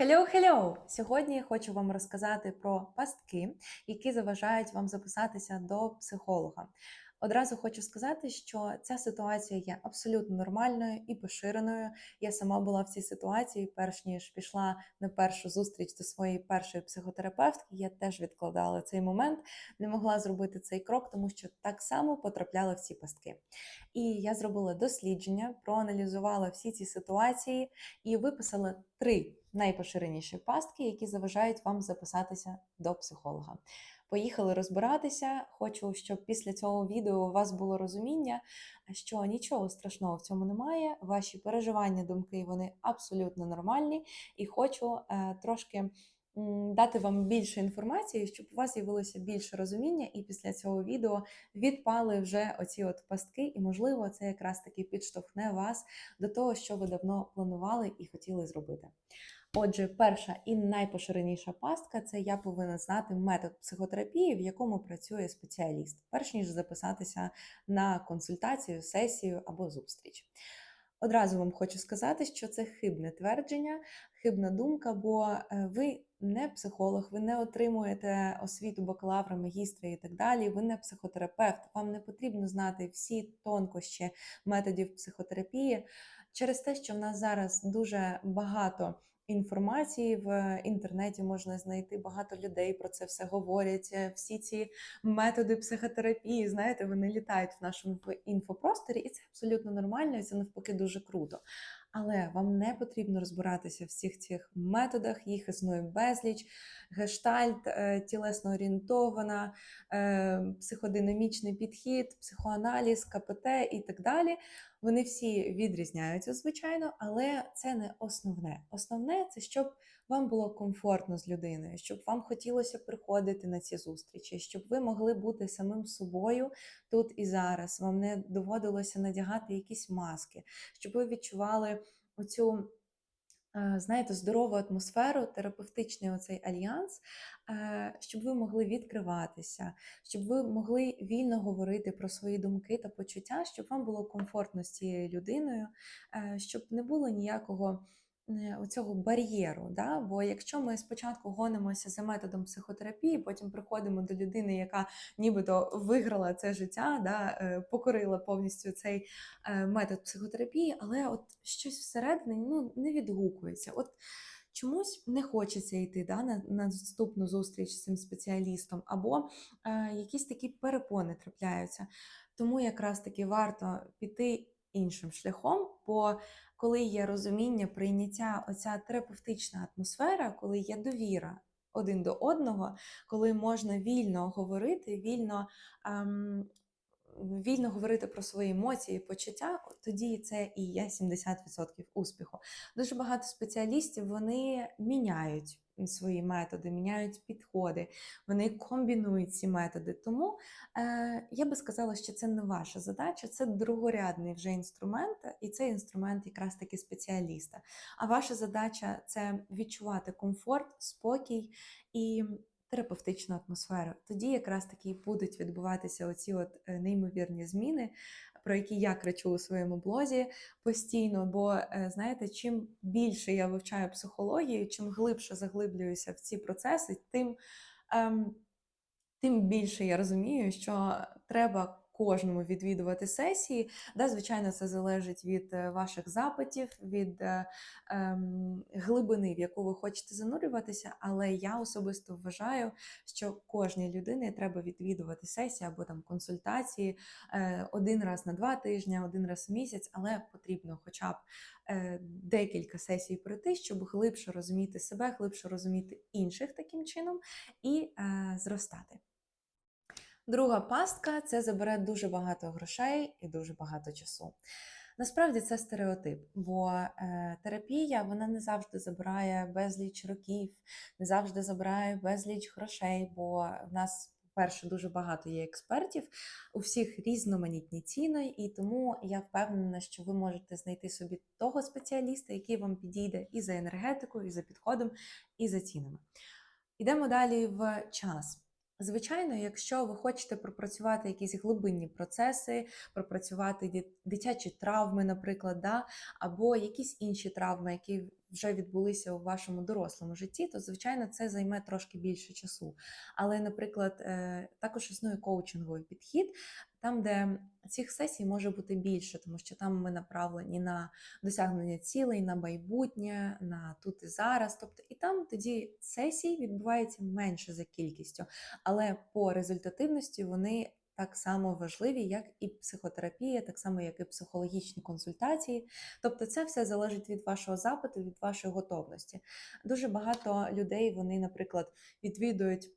Hello, hello! Сьогодні я хочу вам розказати про пастки, які заважають вам записатися до психолога. Одразу хочу сказати, що ця ситуація є абсолютно нормальною і поширеною. Я сама була в цій ситуації, перш ніж пішла на першу зустріч до своєї першої психотерапевтки. Я теж відкладала цей момент, не могла зробити цей крок, тому що так само потрапляла в ці пастки. І я зробила дослідження, проаналізувала всі ці ситуації і виписала три найпоширеніші пастки, які заважають вам записатися до психолога. Поїхали розбиратися. Хочу, щоб після цього відео у вас було розуміння, що нічого страшного в цьому немає. Ваші переживання, думки вони абсолютно нормальні, і хочу е, трошки дати вам більше інформації, щоб у вас з'явилося більше розуміння, і після цього відео відпали вже оці от пастки, і можливо, це якраз таки підштовхне вас до того, що ви давно планували і хотіли зробити. Отже, перша і найпоширеніша пастка це я повинна знати метод психотерапії, в якому працює спеціаліст, перш ніж записатися на консультацію, сесію або зустріч. Одразу вам хочу сказати, що це хибне твердження, хибна думка, бо е, ви не психолог, ви не отримуєте освіту бакалавра, магістра і так далі. Ви не психотерапевт. Вам не потрібно знати всі тонкощі методів психотерапії через те, що в нас зараз дуже багато інформації в інтернеті можна знайти. Багато людей про це все говорять. Е, Всі ці методи психотерапії, знаєте, вони літають в нашому інфопросторі, і це абсолютно нормально, і це навпаки дуже круто. Але вам не потрібно розбиратися в всіх цих методах, їх існує безліч, гештальт, е, тілесно орієнтована, е, психодинамічний підхід, психоаналіз, КПТ і так далі. Вони всі відрізняються, звичайно, але це не основне. Основне це щоб вам було комфортно з людиною, щоб вам хотілося приходити на ці зустрічі, щоб ви могли бути самим собою тут і зараз. Вам не доводилося надягати якісь маски, щоб ви відчували оцю. е, Знаєте, здорову атмосферу, терапевтичний оцей альянс, е, щоб ви могли відкриватися, щоб ви могли вільно говорити про свої думки та почуття, щоб вам було комфортно з цією людиною, е, щоб не було ніякого оцього бар'єру. Да? Бо якщо ми спочатку гонимося за методом психотерапії, потім приходимо до людини, яка нібито виграла це життя, да? е, покорила повністю цей е, метод психотерапії, але от щось всередині ну, не відгукується. От Чомусь не хочеться йти да, на, на наступну зустріч з цим спеціалістом, або е, якісь такі перепони трапляються. Тому якраз таки варто піти іншим шляхом, бо коли є розуміння, прийняття, оця терапевтична атмосфера, коли є довіра один до одного, коли можна вільно говорити, вільно. Ем, Вільно говорити про свої емоції, почуття, тоді це і є 70% успіху. Дуже багато спеціалістів вони міняють свої методи, міняють підходи, вони комбінують ці методи. Тому е, я би сказала, що це не ваша задача, це другорядний вже інструмент, і цей інструмент якраз таки спеціаліста. А ваша задача це відчувати комфорт, спокій і. Терапевтичну атмосферу. Тоді якраз таки і будуть відбуватися оці от е, неймовірні зміни, про які я кричу у своєму блозі постійно. Бо е, знаєте, чим більше я вивчаю психологію, чим глибше заглиблююся в ці процеси, тим, ем, тим більше я розумію, що треба. Кожному відвідувати сесії, да, звичайно, це залежить від е, ваших запитів, від е, ем, глибини, в яку ви хочете занурюватися. Але я особисто вважаю, що кожній людині треба відвідувати сесії або там консультації е, один раз на два тижні, один раз в місяць, але потрібно хоча б е, декілька сесій пройти, щоб глибше розуміти себе, глибше розуміти інших таким чином і е, зростати. Друга пастка це забере дуже багато грошей і дуже багато часу. Насправді це стереотип, бо е, терапія вона не завжди забирає безліч років, не завжди забирає безліч грошей, бо в нас. Перше, дуже багато є експертів, у всіх різноманітні ціни, і тому я впевнена, що ви можете знайти собі того спеціаліста, який вам підійде і за енергетикою, і за підходом, і за цінами. Йдемо далі в час. Звичайно, якщо ви хочете пропрацювати якісь глибинні процеси, пропрацювати дитячі травми, наприклад, да, або якісь інші травми, які вже відбулися у вашому дорослому житті, то звичайно це займе трошки більше часу. Але, наприклад, е, також існує коучинговий підхід, там, де цих сесій може бути більше, тому що там ми направлені на досягнення цілей, на майбутнє, на тут і зараз. Тобто, і там тоді сесій відбувається менше за кількістю, але по результативності вони. Так само важливі, як і психотерапія, так само, як і психологічні консультації. Тобто, це все залежить від вашого запиту, від вашої готовності. Дуже багато людей, вони, наприклад, відвідують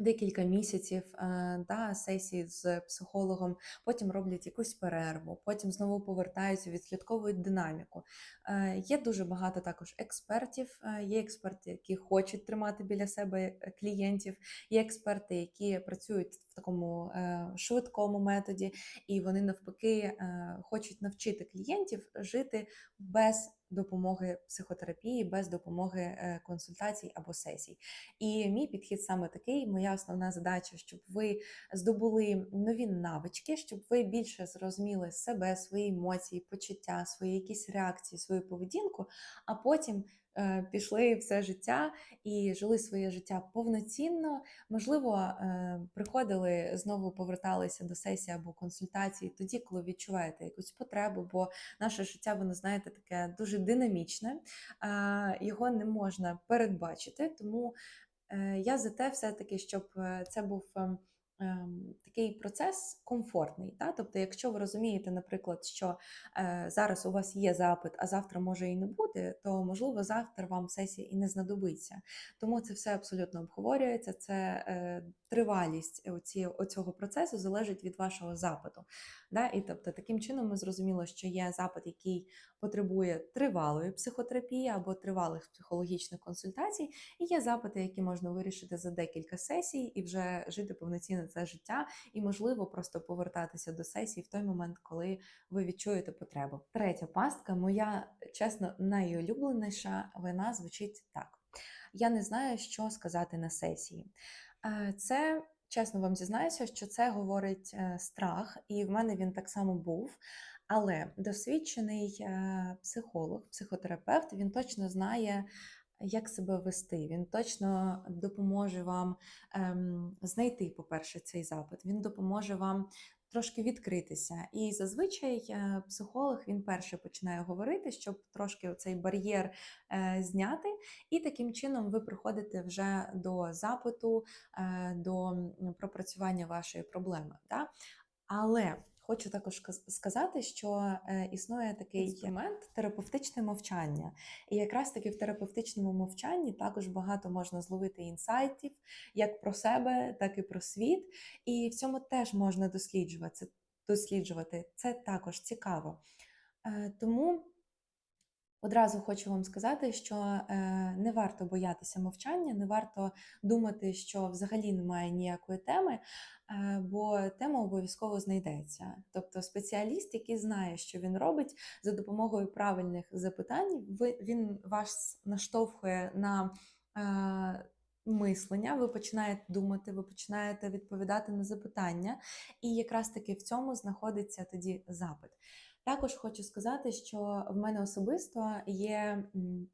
декілька місяців е, да, сесії з психологом, потім роблять якусь перерву, потім знову повертаються, відслідковують динаміку. Е, Є дуже багато також експертів. Е, Є експерти, які хочуть тримати біля себе е, клієнтів, є експерти, які працюють такому е, швидкому методі, і вони навпаки е, хочуть навчити клієнтів жити без допомоги психотерапії, без допомоги е, консультацій або сесій. І мій підхід саме такий. Моя основна задача, щоб ви здобули нові навички, щоб ви більше зрозуміли себе, свої емоції, почуття, свої якісь реакції, свою поведінку, а потім. Е, Пішли все життя і жили своє життя повноцінно. Можливо, е, приходили знову поверталися до сесії або консультації тоді, коли відчуваєте якусь потребу, бо наше життя, воно знаєте, таке дуже динамічне, його не можна передбачити. Тому е, я за те, все-таки, щоб це був. Ем, Такий процес комфортний, та? тобто, якщо ви розумієте, наприклад, що е, зараз у вас є запит, а завтра може і не бути, то можливо завтра вам сесія і не знадобиться. Тому це все абсолютно обговорюється. Це е, тривалість оці, оцього процесу залежить від вашого запиту. Да? І тобто, таким чином ми зрозуміли, що є запит, який потребує тривалої психотерапії або тривалих психологічних консультацій, і є запити, які можна вирішити за декілька сесій і вже жити повноцінне це життя, і можливо просто повертатися до сесії в той момент, коли ви відчуєте потребу. Третя пастка, моя чесно найулюбленіша, вона звучить так: я не знаю, що сказати на сесії. Е, Це чесно вам зізнаюся, що це говорить е, страх, і в мене він так само був. Але досвідчений е, психолог, психотерапевт, він точно знає, як себе вести. Він точно допоможе вам ем, знайти, по-перше, цей запит. Він допоможе вам трошки відкритися. І зазвичай е, психолог він перше починає говорити, щоб трошки цей бар'єр е, зняти, і таким чином ви приходите вже до запиту, е, до пропрацювання вашої проблеми. Да? Але хочу також сказати, що е, існує такий момент терапевтичне мовчання. І якраз таки в терапевтичному мовчанні також багато можна зловити інсайтів як про себе, так і про світ. І в цьому теж можна досліджувати. досліджувати. Це також цікаво. Е, Тому Одразу хочу вам сказати, що е, не варто боятися мовчання, не варто думати, що взагалі немає ніякої теми, е, бо тема обов'язково знайдеться. Тобто спеціаліст, який знає, що він робить, за допомогою правильних запитань, він вас наштовхує на е, мислення, ви починаєте думати, ви починаєте відповідати на запитання, і якраз таки в цьому знаходиться тоді запит. Також хочу сказати, що в мене особисто є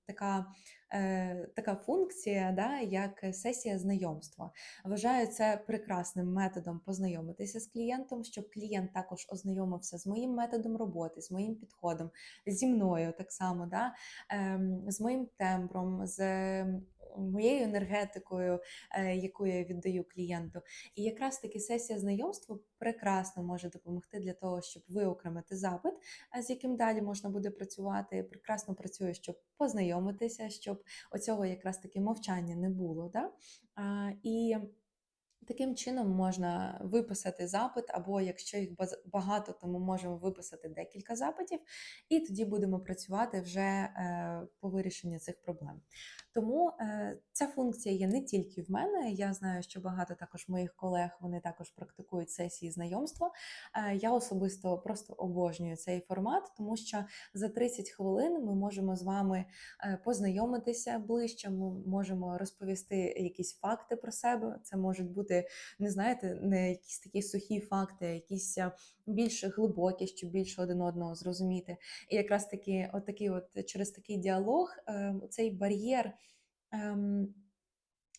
така, е, така функція, да, як сесія знайомства. Вважаю це прекрасним методом познайомитися з клієнтом, щоб клієнт також ознайомився з моїм методом роботи, з моїм підходом, зі мною так само, да, ем, з моїм тембром, з моєю енергетикою, е, яку я віддаю клієнту. І якраз таки сесія знайомства прекрасно може допомогти для того, щоб виокремити запит, з яким далі можна буде працювати. Прекрасно працює, щоб познайомитися, щоб оцього якраз таки мовчання не було. Да? І Таким чином можна виписати запит, або якщо їх багато, то ми можемо виписати декілька запитів, і тоді будемо працювати вже е, по вирішенню цих проблем. Тому е, ця функція є не тільки в мене. Я знаю, що багато також моїх колег вони також практикують сесії знайомства. Е, Я особисто просто обожнюю цей формат, тому що за 30 хвилин ми можемо з вами познайомитися ближче. Ми можемо розповісти якісь факти про себе. Це можуть бути бути, не знаєте, не якісь такі сухі факти, якісь більш глибокі, щоб більше один одного зрозуміти. І якраз таки, от такий от через такий діалог, е, цей бар'єр. ем,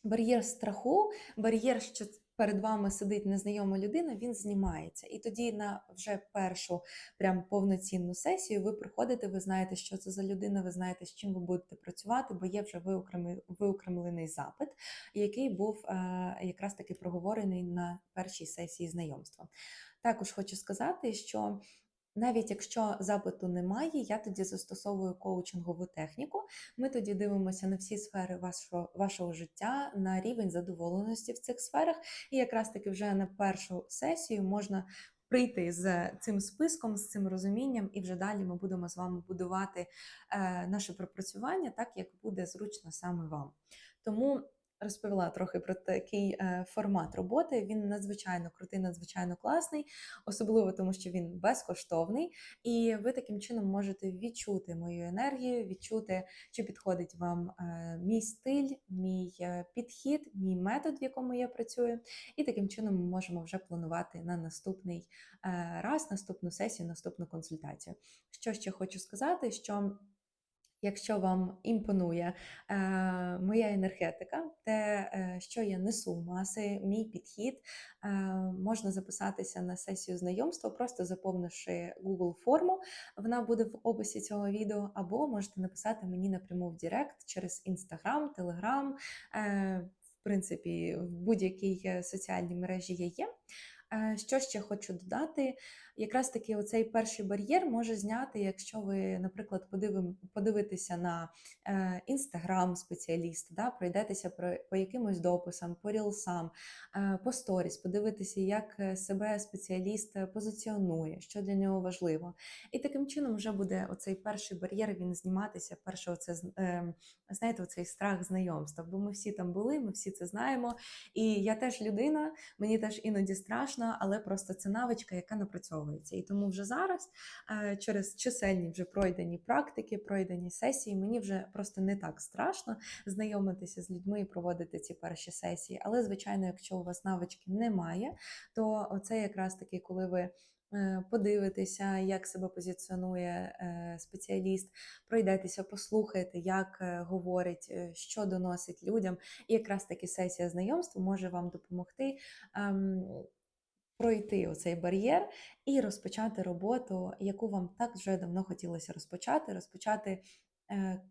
Бар'єр страху, бар'єр, що перед вами сидить незнайома людина, він знімається. І тоді на вже першу прям повноцінну сесію ви приходите, ви знаєте, що це за людина, ви знаєте, з чим ви будете працювати, бо є вже виокремлений запит, який був е, якраз таки проговорений на першій сесії знайомства. Також хочу сказати, що навіть якщо запиту немає, я тоді застосовую коучингову техніку. Ми тоді дивимося на всі сфери вашого, вашого життя, на рівень задоволеності в цих сферах. І якраз таки вже на першу сесію можна прийти з цим списком, з цим розумінням, і вже далі ми будемо з вами будувати е, наше пропрацювання так, як буде зручно саме вам. Тому розповіла трохи про такий е, формат роботи. Він надзвичайно крутий, надзвичайно класний, особливо тому, що він безкоштовний, і ви таким чином можете відчути мою енергію, відчути, чи підходить вам е, мій стиль, мій е, підхід, мій метод, в якому я працюю. І таким чином ми можемо вже планувати на наступний раз, наступну сесію, наступну консультацію. Що ще хочу сказати, що. Якщо вам імпонує е, моя енергетика, те, е, що я несу маси, мій підхід, е, можна записатися на сесію знайомства, просто заповнивши Google форму. Вона буде в описі цього відео, або можете написати мені напряму в Директ через Instagram, Telegram, е, в принципі, в будь-якій е, соціальній мережі я є. Е, Що ще хочу додати? Якраз таки оцей перший бар'єр може зняти, якщо ви, наприклад, подивим, подивитеся на інстаграм спеціаліста, да, пройдетеся про, по якимось дописам, по рілсам, е, по сторіс, подивитися, як е, себе спеціаліст е, позиціонує, що для нього важливо. І таким чином вже буде оцей перший бар'єр він зніматися. Перше, оце, з- е, знаєте, оцей страх знайомства. Бо ми всі там були, ми всі це знаємо. І я теж людина, мені теж іноді страшно, але просто це навичка, яка напрацьовується. І тому вже зараз, е, через чисельні вже пройдені практики, пройдені сесії, мені вже просто не так страшно знайомитися з людьми і проводити ці перші сесії. Але, звичайно, якщо у вас навички немає, то оце якраз таки, коли ви. е, Подивитися, як себе позиціонує е, спеціаліст, пройдетеся, послухайте, як говорить, що доносить людям. І якраз таки сесія знайомства може вам допомогти ем, пройти оцей бар'єр і розпочати роботу, яку вам так вже давно хотілося розпочати, розпочати е,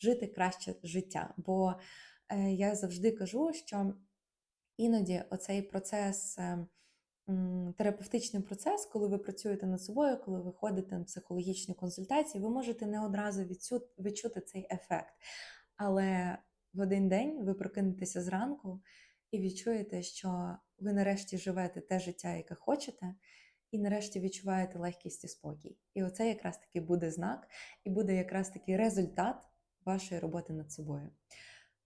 жити краще життя. Бо е, я завжди кажу, що іноді оцей процес. е, Терапевтичний процес, коли ви працюєте над собою, коли ви ходите на психологічні консультації, ви можете не одразу відчу- відчути цей ефект. Але в один день ви прокинетеся зранку і відчуєте, що ви нарешті живете те життя, яке хочете, і нарешті відчуваєте легкість і спокій. І оце якраз таки буде знак, і буде якраз таки результат вашої роботи над собою.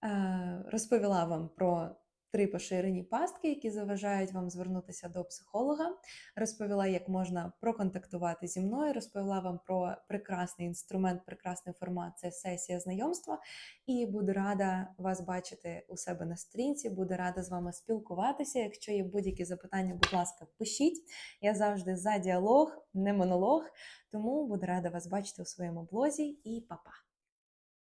Е, Розповіла вам про три поширені пастки, які заважають вам звернутися до психолога. Розповіла, як можна проконтактувати зі мною. Розповіла вам про прекрасний інструмент, прекрасний формат це сесія знайомства. І буду рада вас бачити у себе на сторінці. Буду рада з вами спілкуватися. Якщо є будь-які запитання, будь ласка, пишіть. Я завжди за діалог, не монолог. Тому буду рада вас бачити у своєму блозі і па-па!